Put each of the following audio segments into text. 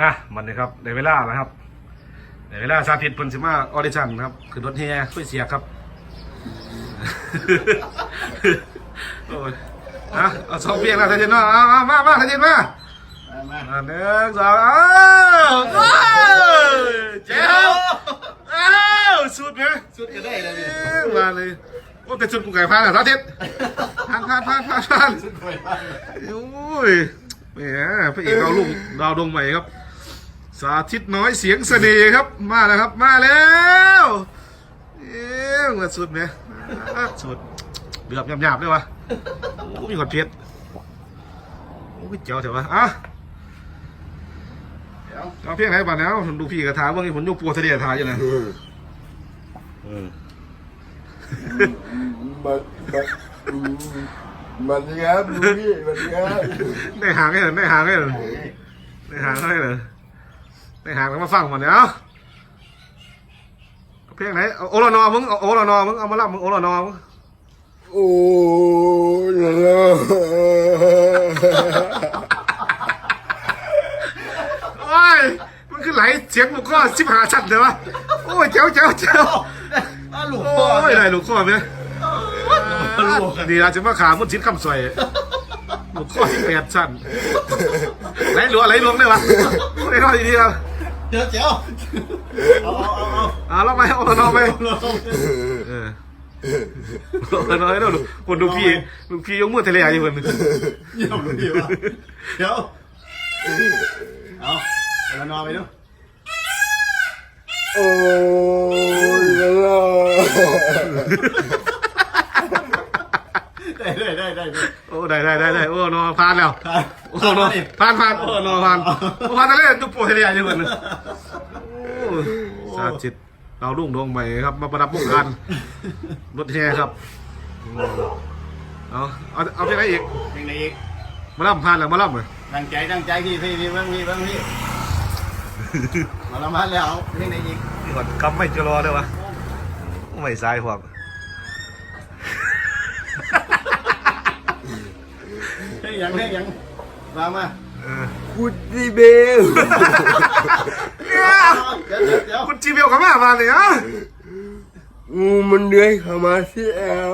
อะมันเลยครับในเวลาแล้วครับในเวลาสาธิตเพิ่นสิมาออดิชั่นครับ คือรถแห่คุยเสียครับโอ้ยอะเอาสองเพียงแล้วท่านเจนเนาะเอาเอามามาท่านเจนมามาอะหนึ่งสองอ้าวอ้าวเจ้าอ้าวสุดไหมสุดก็ได้เลยเอ้ยมาเลยโอ้แต่สุดกูไก่พานอะสาธิตผ่านผ่านผ่านผ่านผ่านสุดไปบ้านโอ้ย แหมพระเอกดาวลุ่งดาวดวงใหม่ครับ สาธิตน้อยเสียงเสน่ห์ครับ มาแล้วครับ มาแล้วเอ๊ะมาสุดไหมอะสุดเดือบหยาบๆเลยวะโอ้มีขอดเพชรโอ้ยเจ๋วเถอะวะอะเดี๋ยวเอาเพียงไหนบ้างแล้วผมดูพี่กระถาว่าไงผมยกปัวทะเลทาอยู่นะเออ มันมันอืมมันครับลูกพี่มันครับได้หางให้เหรอได้หางให้เหรอได้หางให้เหรอได้หางแล้วมาฟังมันเนี่ยเอาเอาเพียงไหนเอาโอลานอมึงเอาโอลานอมึงเอามาลับมึงโอลานอมึงโอ้ยแล้วโอ้ยมันคือไหลเสียงลูกข้อสิบหาชัดเลยวะโอ้ยเจ้าเจ้าเจ้าอ้าวหลวงโอ้พ่อยไหลลูกข้อไหม ดีนะจะมาขามุนชิ้นคำสวยลูกข้อที่แปดชั้นไหลหลวงไหลหลวงได้ปะไหลรอดดีๆครับเดี๋ยวเดี๋ยวเอาเอาเอาเอาอ่าลองไปเอาลองไปลงเออเอาน้อยแล้วดูคนดูพี่ดูพี่ยกมือทะเลอยู่คนเยี่ยมเลยพี่วะเดี๋ยวเอาเอานอนไปดูโอ้ยแล้ว ได้ได้ได้ได้ได้โอ้ได้ได้ได้ได้โอ้นอผ่านแล้วครับโอ้นอผ่านผ่านโอ้นอผ่านโอ้ผ่านทะเลดูปวดทะเลอยู่คนโอ้สาธิตเราลุ่งดวงใหม่ครับ มาประดับวงการรถแห่ครับเอาเอาเอาไปไหนอีกยังไงอีกมาล่ำผ่านแล้วมาล่ำเลยตั้งใจตั้งใจพี่พี่พี่เบ้างพี่เบ้างพี่มาละมาแล้วยังไงอีกนี่ก่อนกำไม่จะรอเลยวะไม่สายความ เฮ้ยยังเฮ้ยยังมามาเออพุดดีเบลเนี่ยเดี๋ยวเดี๋ยวเดี๋ยวคุณจีเบลกับแม่มาเลยอะงูมันเลื้อยเข้ามาที่แอว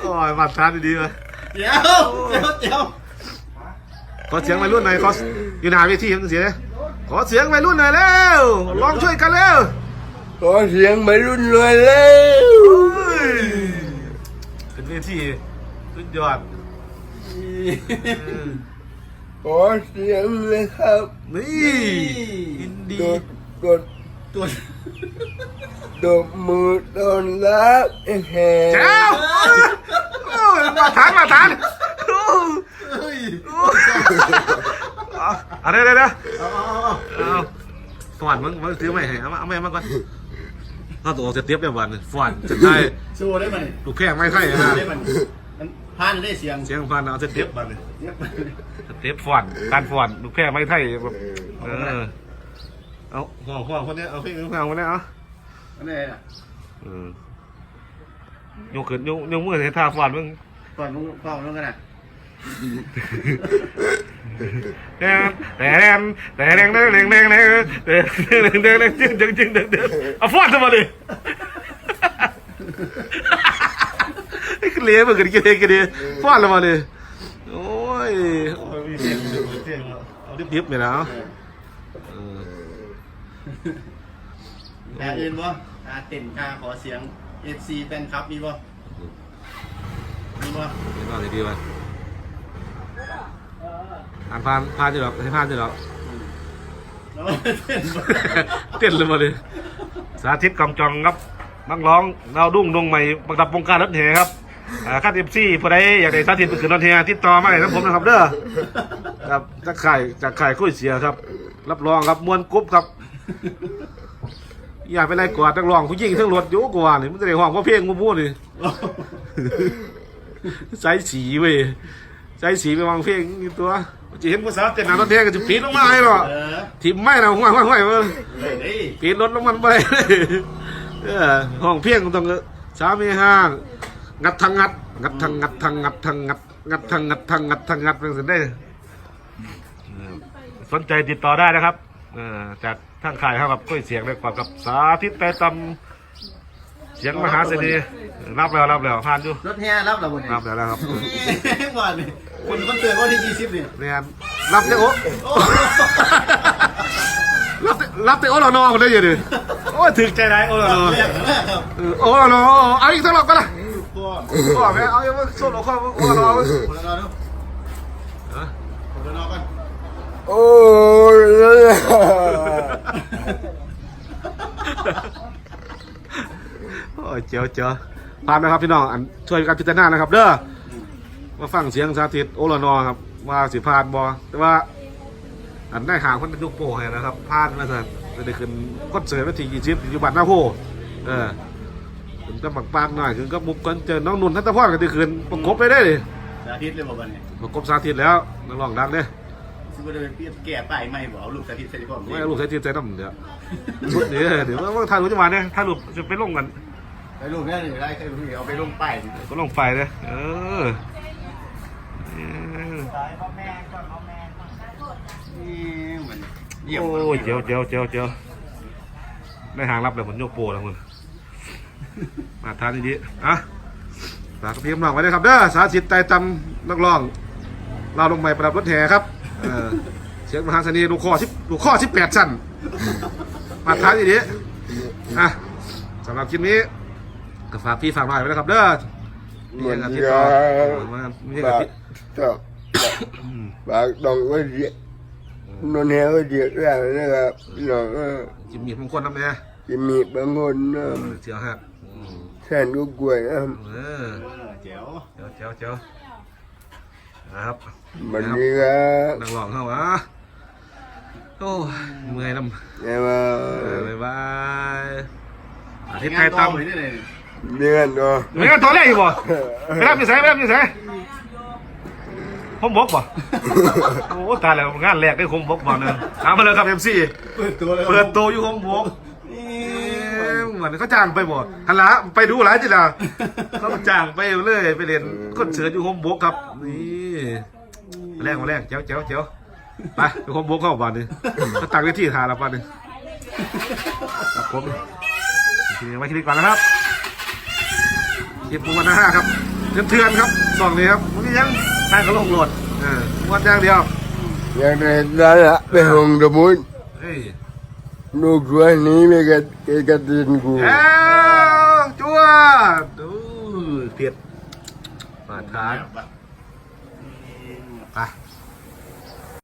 โอ้ยมาทานดีๆเลยเดี๋ยวเดี๋ยวเดี๋ยวขอเสียงวัยรุ่นหน่อยขออยู่หน้าเวทีมันเสียงขอเสียงวัยรุ่นหน่อยเร็วลองช่วยกันเร็วขอเสียงไม่รุ่นเลยเร็วเฮ้ยเป็นเวที สุดยอดเออขอเสียงเลยครับนี่อินดีกดกดตัว ตบมือตอนรับแห่เจ้าโอ้ยมาทานมาทานโอ้ยเฮ้ยเอาเอาเดี๋ยวเดี๋ยวเดี๋ยวเอาเอาเอาเอาฟอนมึงมึงซื้อไม่ให้เอามาเอาไม่มาก่อนถ้าตัวจะเตียบแบบวันฟอนจะได้สู้ได้ไหมลูกแพงไม่ใช่สู้นะได้ไหมมัน พานได้เสียงเสียงฟันเอาจะเตียบบันเสียงเตียบฟอนการฟอนลูกแพงไม่ใช่แบบเออเอาห่อห่อคนนี้เอาเพลงฟังคนนี้เอาอันนี้น่ะเออยกขึ้นยกยกมือใส่ท่าฟอนมึงก่อนมึงก่อนมึงกันน่ะแต่แต่แรงแต่แรงแรงแรงแรงแรงแรงแรงแรงจึงจึงจึงจึงจึงเอาฟอนทำไมดิ ไอ้เลี้ยมันกันกี่กี่ฟอนทำไมดิโอ้ยมีเสียงเสียงเอาดิบๆเลยนะตาอื่นบ่ตาเต้นตาขอเสียง FC แฟนคลับมีบ่มีบ่เห็นว่าดีๆวะอ่านผ่านผ่านอยู่หรอกให้ผ่านอยู่หรอกเต้นเต้นเลยมาเลย สาธิตกำจองครับนักร้องดาวดุ้งดวงใหม่ประดับวงการรถแห่ครับ อ่าคัดเอฟซีผู้ใดอยากได้สาธิตเป็นขืนรถแห่ติดต่อมาเลยนะผมนะครับเด้อครับจากข่ายจากข่ายคุยเสียครับ รับรองครับมวนกรุ๊บครับ อย่าไปไล่กอดนักร้องผู้หญิงทั้งรถอยู่กว่านี่มันจะได้ห้องเพราะเพลงมูมูนี่ใส่สีเว้ยใส่สีไปวางเพลงอยู่ตัวจะเห็นภาษาเต้นหนังรถแห่ก็จะปีนลงมาให้หรอเออทิมไม่นะห้วยห้วยห้วยเว้ยได้ดิปีนรถลงมันไปเออห้องเพียงต้องสามมีห้างั ดทางงัด งัดทางงัดทางงัดทางงัดงัดทางงัดทางงัดทางงัดเป็นสิได้เออสนใจติดต่อได้นะครับเออจากทางขายครับกับก้อยเสียงเลยกว่ากับสาธิตแต่ตำเสียงมหาเสน่ห์รับแล้วรับแล้วผ่านอยู่รถแห่รับเราบนนี้รับแล้วนะครับว่านี่คนคอนเสิร์ตวันที่ยี่สิบเนี่ยเนี่ยรับเตโอโอ้รับเตรับเตโอรอนอคนได้อยังดิโอ้ยถึกใจได้โอรอนอเรียกแล้วครับเออโอรอนอเอาอีกสักรอบก็ได้ ตัวก็แม่เอาอย่างว่าส้นหัวข้อโอรอนอคนละนอนดูคนละนอนกันโอ้ยโอ้ยเจ๋วเจ๋วผ่านนะครับพี่น้องอันช่วยกันพิจารณานะครับ เด้อมาฟังเสียงสาธิตโอรนอครับ ว่าสิผ่านบอแต่ว่า อันได้หาคนเป็นลูกโป่ให้นะครับผ่านมาเถอะจะได้ขึ้นคอนเสิร์ตวันที่ยี่สิบอยู่บ้านหน้าโพเออ ถึงก็บักปากหน่อยถึงก็บุกกันเจอน้องนุ่นทัตตะพรกันที่คืนประกบไปได้เลยสาธิตเลยบอกวันนี้ประกบสาธิตแล้วนักร้องดังเด้ซึ่งก็จะเป็นเปรียบแก่ป้ายไม่บอกเอาลูกสาธิตใส่ที่ผมไม่เอาลูกใช้ทีใจน้ำเดี๋ยวชุดนี้เดี๋ยวว่าถ่ายรูปจะมาเนี่ยถ่ายรูปจะไปลงกันไปลูกนี่เลยได้ใครลูกนี่เอาไปลงป้ายก็ลงไฟเลยเออเออนี่มันเยี่ยมโอ้ยเจียวเจียวเจียวเจียวได้หางรับเลยผมโยกโปรแล้วคุณ มาทานดีๆอะฝากพี่กำลังไว้ด้วยครับเด้อสาธิตไต่ตำนักร้องเราลงใหม่ประดับรถแห่ครับเออเสียงมหาเสน่ห์ลูกข้อสิบลูกข้อสิบแปดชั้นมาทานดีๆอะสำหรับคลิปนี้ก็ฝากพี่ฝากหน่อยไว้นะครับเด้อเหมือนกับที่พี่เราต่อมามีกับปากพี่ชอบปากดองก็เดียนนแหวก็เดียแล้วนะครับพี่น้องก็จิมมี่มงคลน้ำเนี่ย จะมีบางคนนะเจียวฮะอืมแทนก็กล้วยนะเออเออเจ๋วเจียวเจียวเจียวนะครับวันนี้ก็นักร้องเข้าวะโอ้ยเมื่อยน้ำเนี่ยว่าเออบ๊ายบายอาทิตย์งาไทนยต่อตำไปนี่เลยเดือนก็ไม่กันตัวแรกอยู่บ่ไปรับอยู่ไสไปรับอยู่ไสผมบอกบ่โอ้ตายแล้วงานแรกได้ผมบอกบ่เนี่ยถามมาเลยครับเอ็มซีเปิดตัวเลยเปิดโตวอยู่ผมบอก นี่เอ๊ะเหมือนเขาจ้างไปบ่ฮันละไปดูหลายจิล่ะเขาจ้างไปเลยไปเรียนคอนเสิร์ตอยู่โฮมบกครับ นี่แรกมาแรกเจ้าเจ้าเจ้าไปไปโฮมบกเข้าบ้านนี่ก็ตักไว้ที่ทาละบ้านนี่ครับผมทีนี้ไว้ที่นี่ก่อนนะครับคลิปวันที่ห้าครับเถื่อนๆครับสองนี้ครับมันยังทางก็ลงโหลดเออวันอย่างเดียวอย่างไรนั่นละไปหงสมุนเฮ้ย ลูกช่วยนี้ไม่กันกระตินกูแอ้วจวดดูเผ็ดมาทานแบบไป